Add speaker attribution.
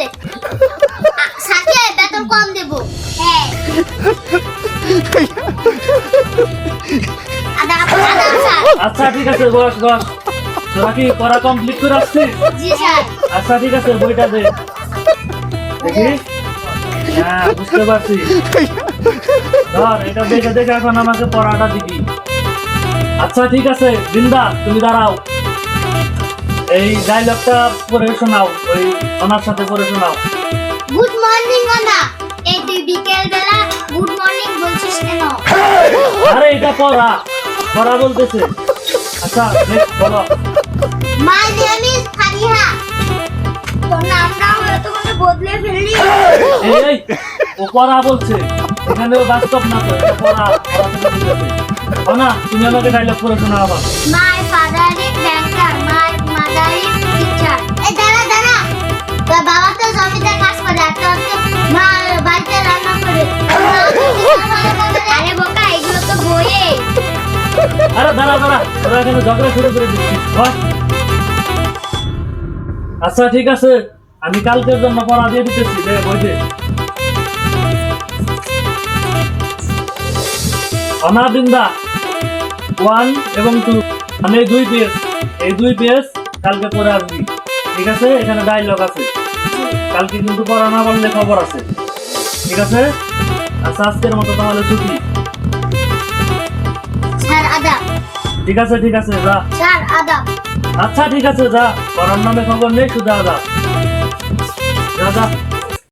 Speaker 1: আছে। সাথে বেতন কম দেব। হ্যাঁ।
Speaker 2: আচ্ছা ঠিক আছে বস বস। তোরা কি পড়া কমপ্লিট করে আসছিস
Speaker 1: জি স্যার।
Speaker 2: আচ্ছা ঠিক আছে বইটা দে। দেখি? হ্যাঁ বুঝতে পারছি। ধর এটা দেখে দেখে এখন আমাকে পড়াটা দিবি। আচ্ছা ঠিক আছে বৃন্দা তুমি দাঁড়াও। এই ডায়লগটা পড়ে শোনাও ওই ওনার সাথে পড়ে শোনাও।
Speaker 1: গুড মর্নিং আদা এই তুই বিকেল বেলা গুড মর্নিং বলছিস কেন?
Speaker 2: আরে এটা পড়া। পড়া বলতেছে। আচ্ছা নেক্সট বলো।
Speaker 1: মাই নেম ইজ ফারিহা তোর নামটা হয়তো মানে বদলে ফেললি।
Speaker 2: এই এই ও পড়া বলছে। এখানে বাস্তব না তো পড়া। পড়া তুমি আমাকে ডায়লগ পড়ে শোনাও আবার।
Speaker 1: মাই ফাদার
Speaker 2: আচ্ছা ঠিক আছে। আমি কালকের জন্য পড়া দিয়ে দিতেছি। দে ওয়ান এবং টু। মানে দুই পেজ। এই দুই পেজ কালকে পড়ে আসবি। ঠিক আছে? এখানে ডায়লগ আছে। কালকে কিন্তু পড়া না পারলে খবর আছে। ঠিক আছে? আচ্ছা আজকের মতো তাহলে ছুটি। ঠিক আছে ঠিক আছে যা।
Speaker 1: স্যার
Speaker 2: আচ্ছা ঠিক আছে যা। পড়ার নামে খবর নেই শুধু আদা। যা যা।